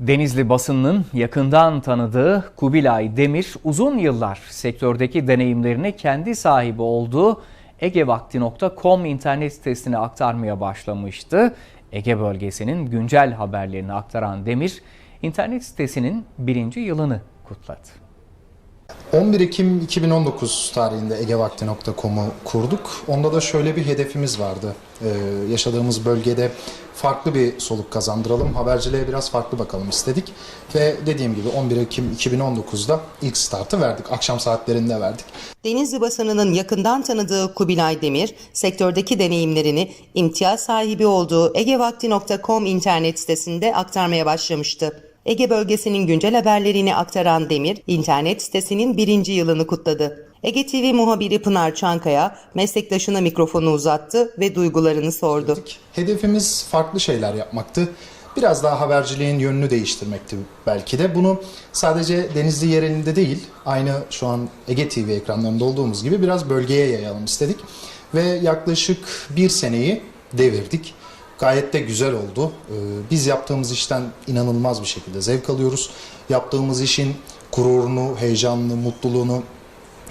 Denizli basınının yakından tanıdığı Kubilay Demir uzun yıllar sektördeki deneyimlerini kendi sahibi olduğu egevakti.com internet sitesine aktarmaya başlamıştı. Ege bölgesinin güncel haberlerini aktaran Demir, internet sitesinin birinci yılını kutladı. 11 Ekim 2019 tarihinde egevakti.com'u kurduk. Onda da şöyle bir hedefimiz vardı. Ee, yaşadığımız bölgede farklı bir soluk kazandıralım, haberciliğe biraz farklı bakalım istedik. Ve dediğim gibi 11 Ekim 2019'da ilk startı verdik. Akşam saatlerinde verdik. Denizli basınının yakından tanıdığı Kubilay Demir, sektördeki deneyimlerini imtiyaz sahibi olduğu egevakti.com internet sitesinde aktarmaya başlamıştı. Ege bölgesinin güncel haberlerini aktaran Demir, internet sitesinin birinci yılını kutladı. Ege TV muhabiri Pınar Çankaya, meslektaşına mikrofonu uzattı ve duygularını sordu. Hedefimiz farklı şeyler yapmaktı. Biraz daha haberciliğin yönünü değiştirmekti belki de. Bunu sadece Denizli yerelinde değil, aynı şu an Ege TV ekranlarında olduğumuz gibi biraz bölgeye yayalım istedik. Ve yaklaşık bir seneyi devirdik. Gayet de güzel oldu. Ee, Biz yaptığımız işten inanılmaz bir şekilde zevk alıyoruz. Yaptığımız işin gururunu, heyecanını, mutluluğunu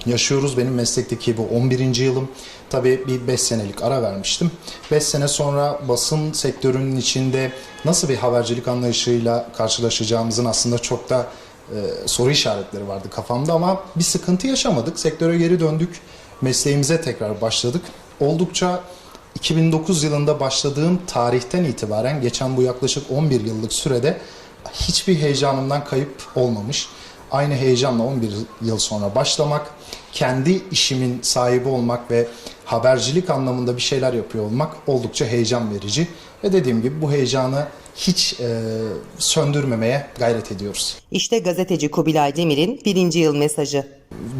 yaşıyoruz. Benim meslekteki bu 11. yılım. Tabii bir 5 senelik ara vermiştim. 5 sene sonra basın sektörünün içinde nasıl bir habercilik anlayışıyla karşılaşacağımızın aslında çok da e, soru işaretleri vardı kafamda ama bir sıkıntı yaşamadık. Sektöre geri döndük. Mesleğimize tekrar başladık. Oldukça 2009 yılında başladığım tarihten itibaren geçen bu yaklaşık 11 yıllık sürede hiçbir heyecanımdan kayıp olmamış. Aynı heyecanla 11 yıl sonra başlamak, kendi işimin sahibi olmak ve habercilik anlamında bir şeyler yapıyor olmak oldukça heyecan verici. Ve dediğim gibi bu heyecanı hiç e, söndürmemeye gayret ediyoruz. İşte gazeteci Kubilay Demir'in birinci yıl mesajı.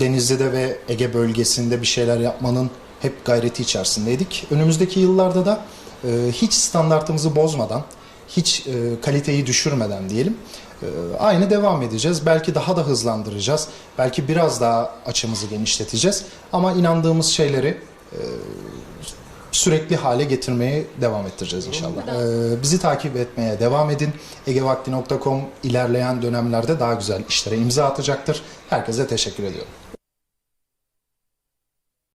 Denizli'de ve Ege bölgesinde bir şeyler yapmanın hep gayreti içerisindeydik. Önümüzdeki yıllarda da e, hiç standartımızı bozmadan, hiç e, kaliteyi düşürmeden diyelim e, aynı devam edeceğiz. Belki daha da hızlandıracağız. Belki biraz daha açımızı genişleteceğiz. Ama inandığımız şeyleri e, sürekli hale getirmeye devam ettireceğiz inşallah. E, bizi takip etmeye devam edin. egevakti.com ilerleyen dönemlerde daha güzel işlere imza atacaktır. Herkese teşekkür ediyorum.